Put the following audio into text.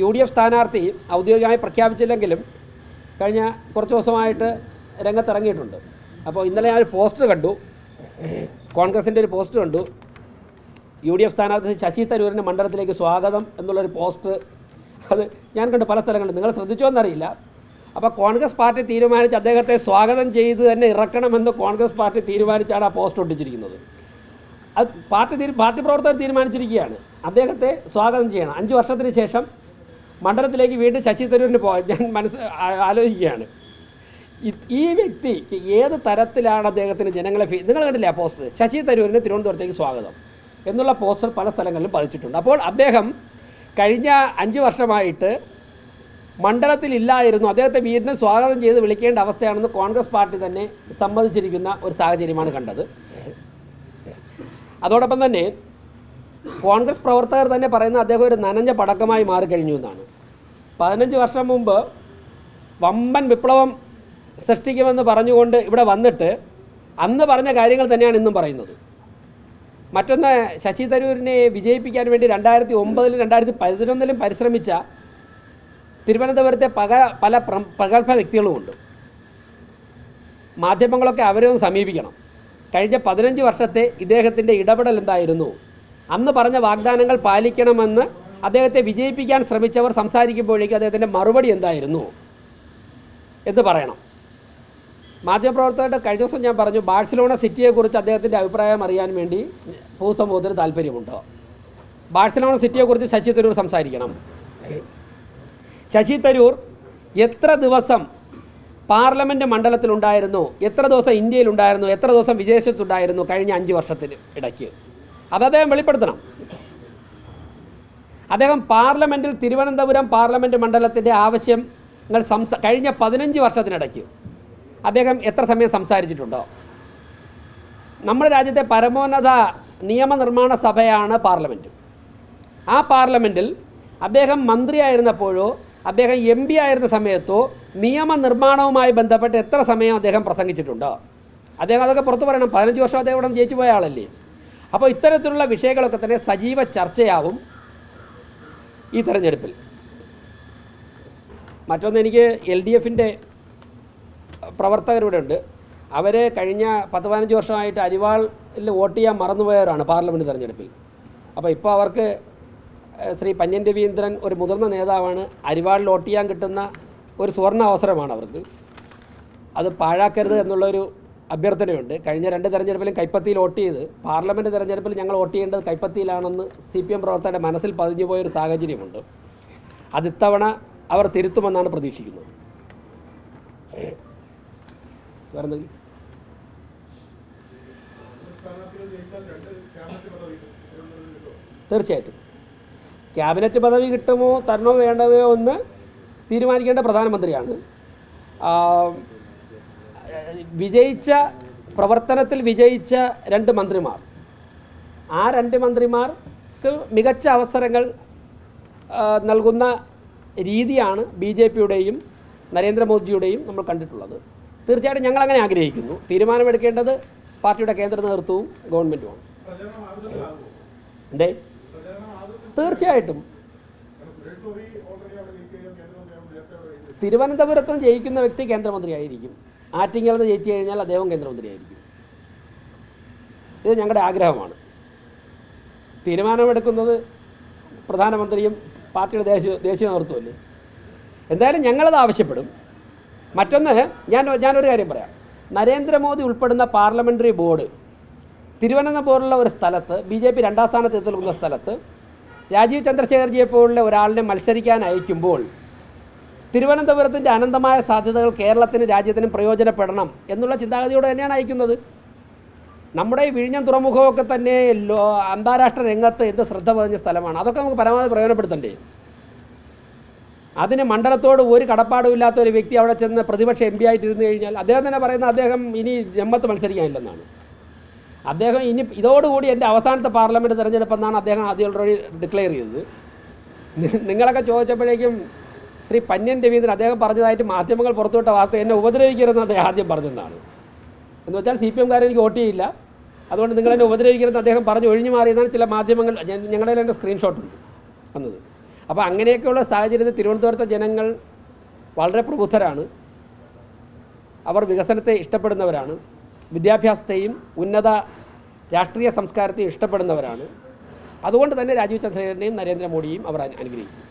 U D F സ്ഥാനാർത്ഥി ഔദ്യോഗികമായി പ്രഖ്യാപിച്ചില്ലെങ്കിലും കഴിഞ്ഞ കുറച്ച് ദിവസമായിട്ട് രംഗത്തിറങ്ങിയിട്ടുണ്ട്. അപ്പോൾ ഇന്നലെ ഞാൻ ഒരു പോസ്റ്റർ കണ്ടു. കോൺഗ്രസിന്റെ ഒരു പോസ്റ്റർ കണ്ടു. യു ഡി എഫ് സ്ഥാനാർത്ഥി ശശി തരൂരിന്റെ മണ്ഡലത്തിലേക്ക് സ്വാഗതം എന്നുള്ളൊരു പോസ്റ്റർ. അത് ഞാൻ കണ്ടു പല സ്ഥലങ്ങളിൽ നിങ്ങൾ ശ്രദ്ധിച്ചോ എന്നറിയില്ല. അപ്പോൾ കോൺഗ്രസ് പാർട്ടി തീരുമാനിച്ച് അദ്ദേഹത്തെ സ്വാഗതം ചെയ്ത് തന്നെ ഇറക്കണമെന്ന് കോൺഗ്രസ് പാർട്ടി തീരുമാനിച്ചാണ് ആ പോസ്റ്റ് ഒട്ടിച്ചിരിക്കുന്നത്. അത് പാർട്ടി പാർട്ടി പ്രവർത്തകർ തീരുമാനിച്ചിരിക്കുകയാണ്. അദ്ദേഹത്തെ സ്വാഗതം ചെയ്യണം. അഞ്ച് വർഷത്തിന് ശേഷം മണ്ഡലത്തിലേക്ക് വീണ്ടും ശശി തരൂരിന് പോകാൻ ഞാൻ മനസ്സ് ആലോചിക്കുകയാണ്. ഈ വ്യക്തി ഏത് തരത്തിലാണ് അദ്ദേഹത്തിന് ജനങ്ങളെ നിങ്ങൾ കണ്ടില്ലേ ആ പോസ്റ്റർ? ശശി തരൂരിന് തിരുവനന്തപുരത്തേക്ക് സ്വാഗതം എന്നുള്ള പോസ്റ്റർ പല സ്ഥലങ്ങളിലും പതിച്ചിട്ടുണ്ട്. അപ്പോൾ അദ്ദേഹം കഴിഞ്ഞ അഞ്ച് വർഷമായിട്ട് മണ്ഡലത്തിലില്ലായിരുന്നു. അദ്ദേഹത്തെ വീടിനെ സ്വാഗതം ചെയ്ത് വിളിക്കേണ്ട അവസ്ഥയാണെന്ന് കോൺഗ്രസ് പാർട്ടി തന്നെ സമ്മതിച്ചിരിക്കുന്ന ഒരു സാഹചര്യമാണ് കണ്ടത്. അതോടൊപ്പം തന്നെ കോൺഗ്രസ് പ്രവർത്തകർ തന്നെ പറയുന്ന അദ്ദേഹം ഒരു നനഞ്ഞ പടക്കമായി മാറിക്കഴിഞ്ഞു എന്നാണ്. പതിനഞ്ച് വർഷം മുമ്പ് വമ്പൻ വിപ്ലവം സൃഷ്ടിക്കുമെന്ന് പറഞ്ഞുകൊണ്ട് ഇവിടെ വന്നിട്ട് അന്ന് പറഞ്ഞ കാര്യങ്ങൾ തന്നെയാണ് ഇന്നും പറയുന്നത്. മറ്റൊന്ന് ശശി തരൂരിനെ വിജയിപ്പിക്കാൻ വേണ്ടി രണ്ടായിരത്തി ഒമ്പതിലും രണ്ടായിരത്തി പതിനൊന്നിലും പരിശ്രമിച്ച തിരുവനന്തപുരത്തെ പക പല പ്രം- പ്രഗത്ഭ വ്യക്തികളുമുണ്ട്. മാധ്യമങ്ങളൊക്കെ അവരെ ഒന്ന് സമീപിക്കണം. കഴിഞ്ഞ പതിനഞ്ച് വർഷത്തെ ഇദ്ദേഹത്തിന്റെ ഇടപെടൽ എന്തായിരുന്നു? അന്ന് പറഞ്ഞ വാഗ്ദാനങ്ങൾ പാലിക്കണമെന്ന് അദ്ദേഹത്തെ വിജയിപ്പിക്കാൻ ശ്രമിച്ചവർ സംസാരിക്കുമ്പോഴേക്കും അദ്ദേഹത്തിന്റെ മറുപടി എന്തായിരുന്നു എന്ന് പറയണം. മാധ്യമപ്രവർത്തകരുടെ കഴിഞ്ഞ ദിവസം ഞാൻ പറഞ്ഞു ബാഴ്സലോണ സിറ്റിയെക്കുറിച്ച് അദ്ദേഹത്തിന്റെ അഭിപ്രായം അറിയാൻ വേണ്ടി പൊതുസമൂഹത്തിന് താല്പര്യമുണ്ടോ? ബാഴ്സലോണ സിറ്റിയെക്കുറിച്ച് ശശി തരൂർ സംസാരിക്കണം. ശശി തരൂർ എത്ര ദിവസം പാർലമെന്റ് മണ്ഡലത്തിലുണ്ടായിരുന്നു എത്ര ദിവസം ഇന്ത്യയിലുണ്ടായിരുന്നു എത്ര ദിവസം വിദേശത്തുണ്ടായിരുന്നു കഴിഞ്ഞ അഞ്ച് വർഷത്തിന് ഇടയ്ക്ക്? അത് അദ്ദേഹം വെളിപ്പെടുത്തണം. അദ്ദേഹം പാർലമെന്റിൽ തിരുവനന്തപുരം പാർലമെന്റ് മണ്ഡലത്തിന്റെ ആവശ്യങ്ങൾ സംസ കഴിഞ്ഞ പതിനഞ്ച് വർഷത്തിനിടയ്ക്ക് അദ്ദേഹം എത്ര സമയം സംസാരിച്ചിട്ടുണ്ടോ? നമ്മുടെ രാജ്യത്തെ പരമോന്നത നിയമനിർമ്മാണ സഭയാണ് പാർലമെന്റ് ആ പാർലമെന്റിൽ അദ്ദേഹം മന്ത്രിയായിരുന്നപ്പോഴോ അദ്ദേഹം എം പി ആയിരുന്ന സമയത്തോ നിയമനിർമ്മാണവുമായി ബന്ധപ്പെട്ട് എത്ര സമയം അദ്ദേഹം പ്രസംഗിച്ചിട്ടുണ്ടോ? അദ്ദേഹം അതൊക്കെ പുറത്തു പറയണം. പതിനഞ്ച് വർഷം അദ്ദേഹം ഇവിടെ ജയിച്ചു പോയ ആളല്ലേ? അപ്പോൾ ഇത്തരത്തിലുള്ള വിഷയങ്ങളൊക്കെ തന്നെ സജീവ ചർച്ചയാവും. ഈ തെരഞ്ഞെടുപ്പിൽ. മറ്റൊന്ന് എനിക്ക് എൽ ഡി എഫിന്റെ പ്രവർത്തകരിവിടെ ഉണ്ട് അവർ കഴിഞ്ഞ പത്ത് പതിനഞ്ച് വർഷമായിട്ട് അരിവാളിൽ വോട്ട് ചെയ്യാൻ മറന്നുപോയവരാണ് പാർലമെന്റ് തെരഞ്ഞെടുപ്പിൽ. അപ്പോൾ ഇപ്പോൾ അവർക്ക് ശ്രീ പന്യൻ രവീന്ദ്രൻ ഒരു മുതിർന്ന നേതാവാണ്. അരിവാളിൽ വോട്ട് ചെയ്യാൻ കിട്ടുന്ന ഒരു സുവർണ അവസരമാണ് അവർക്ക്. അത് പാഴാക്കരുത് എന്നുള്ളൊരു അഭ്യർത്ഥനയുണ്ട്. കഴിഞ്ഞ രണ്ട് തെരഞ്ഞെടുപ്പിലും കൈപ്പത്തിയിൽ വോട്ട് ചെയ്ത് പാർലമെന്റ് തെരഞ്ഞെടുപ്പിൽ ഞങ്ങൾ വോട്ട് ചെയ്യേണ്ടത് കൈപ്പത്തിയിലാണെന്ന് സി പി എം പ്രവർത്തകരുടെ മനസ്സിൽ പതിഞ്ഞു പോയൊരു സാഹചര്യമുണ്ട്. അത് ഇത്തവണ അവർ തിരുത്തുമെന്നാണ് പ്രതീക്ഷിക്കുന്നത്. തീർച്ചയായിട്ടും. ക്യാബിനറ്റ് പദവി കിട്ടുമോ തരണോ വേണ്ടതോ എന്ന് തീരുമാനിക്കേണ്ട പ്രധാനമന്ത്രിയാണ്. വിജയിച്ച പ്രവർത്തനത്തിൽ വിജയിച്ച രണ്ട് മന്ത്രിമാർ. ആ രണ്ട് മന്ത്രിമാർക്ക് മികച്ച അവസരങ്ങൾ നൽകുന്ന രീതിയാണ് ബി ജെ പിയുടെയും നരേന്ദ്രമോദിയുടെയും നമ്മൾ കണ്ടിട്ടുള്ളത്. തീർച്ചയായിട്ടും ഞങ്ങൾ അങ്ങനെ ആഗ്രഹിക്കുന്നു. തീരുമാനമെടുക്കേണ്ടത് പാർട്ടിയുടെ കേന്ദ്ര നേതൃത്വവും ഗവൺമെന്റുമാണ് എന്തേ? തീർച്ചയായിട്ടും. തിരുവനന്തപുരത്ത് ജയിക്കുന്ന വ്യക്തി കേന്ദ്രമന്ത്രിയായിരിക്കും. ആറ്റിങ്ങൽ നിന്ന് ജയിച്ചു കഴിഞ്ഞാൽ അദ്ദേഹം കേന്ദ്രമന്ത്രിയായിരിക്കും. ഇത് ഞങ്ങളുടെ ആഗ്രഹമാണ്. തീരുമാനമെടുക്കുന്നത് പ്രധാനമന്ത്രിയും പാർട്ടിയുടെ ദേശീയ ദേശീയ നേതൃത്വമല്ലേ? എന്തായാലും ഞങ്ങളത് ആവശ്യപ്പെടും. മറ്റൊന്ന് ഞാൻ ഞാനൊരു കാര്യം പറയാം. നരേന്ദ്രമോദി ഉൾപ്പെടുന്ന പാർലമെന്ററി ബോർഡ് തിരുവനന്തപുരമുള്ള ഒരു സ്ഥലത്ത് ബി ജെ പി രണ്ടാം സ്ഥാനത്ത് എത്തി നിൽക്കുന്ന സ്ഥലത്ത് രാജീവ് ചന്ദ്രശേഖർജിയെ പോലുള്ള ഒരാളിനെ മത്സരിക്കാൻ അയക്കുമ്പോൾ തിരുവനന്തപുരത്തിന്റെ അനന്തമായ സാധ്യതകൾ കേരളത്തിന് രാജ്യത്തിനും പ്രയോജനപ്പെടണം എന്നുള്ള ചിന്താഗതിയോടെ തന്നെയാണ് അയക്കുന്നത്. നമ്മുടെ ഈ വിഴിഞ്ഞം തുറമുഖമൊക്കെ തന്നെ അന്താരാഷ്ട്ര രംഗത്ത് എന്ത് ശ്രദ്ധ പതിഞ്ഞ സ്ഥലമാണ്. അതൊക്കെ നമുക്ക് പരമാവധി പ്രയോജനപ്പെടുത്തണ്ടേ? അതിന് മണ്ഡലത്തോട് ഒരു കടപ്പാടും ഇല്ലാത്ത ഒരു വ്യക്തി അവിടെ ചെന്ന് പ്രതിപക്ഷ എം പി ആയിട്ട് ഇരുന്ന് കഴിഞ്ഞാൽ അദ്ദേഹം തന്നെ പറയുന്ന അദ്ദേഹം ഇനി ജമ്മത്ത് മത്സരിക്കാനില്ലെന്നാണ്. അദ്ദേഹം ഇനി ഇതോടുകൂടി എന്റെ അവസാനത്തെ പാർലമെന്റ് തിരഞ്ഞെടുപ്പെന്നാണ് അദ്ദേഹം ആദ്യം ഡിക്ലെയർ ചെയ്തത്. നിങ്ങളൊക്കെ ചോദിച്ചപ്പോഴേക്കും ശ്രീ പന്യൻ രവീന്ദ്രൻ അദ്ദേഹം പറഞ്ഞതായിട്ട് മാധ്യമങ്ങൾ പുറത്തുവിട്ട വാർത്ത എന്നെ ഉപദ്രവിക്കരുതെന്ന് അദ്ദേഹം ആദ്യം പറഞ്ഞതാണ്. എന്ന് വെച്ചാൽ സി പി എംകാരൻ എനിക്ക് വോട്ട് ചെയ്യില്ല. അതുകൊണ്ട് നിങ്ങൾ എന്നെ ഉപദ്രവിക്കരുതെന്ന് അദ്ദേഹം പറഞ്ഞ് ഒഴിഞ്ഞു മാറിയതാണ് ചില മാധ്യമങ്ങൾ ഞങ്ങളുടെ എന്റെ സ്ക്രീൻഷോട്ടുണ്ട് വന്നത് അപ്പോൾ അങ്ങനെയൊക്കെയുള്ള സാഹചര്യത്തിൽ തിരുവനന്തപുരത്തെ ജനങ്ങൾ വളരെ പ്രബുദ്ധരാണ്. അവർ വികസനത്തെ ഇഷ്ടപ്പെടുന്നവരാണ്. വിദ്യാഭ്യാസത്തെയും ഉന്നത രാഷ്ട്രീയ സംസ്കാരത്തെയും ഇഷ്ടപ്പെടുന്നവരാണ്. അതുകൊണ്ട് തന്നെ രാജീവ് ചന്ദ്രശേഖരനെയും നരേന്ദ്രമോദിയെയും അവർ അനുഗ്രഹിക്കും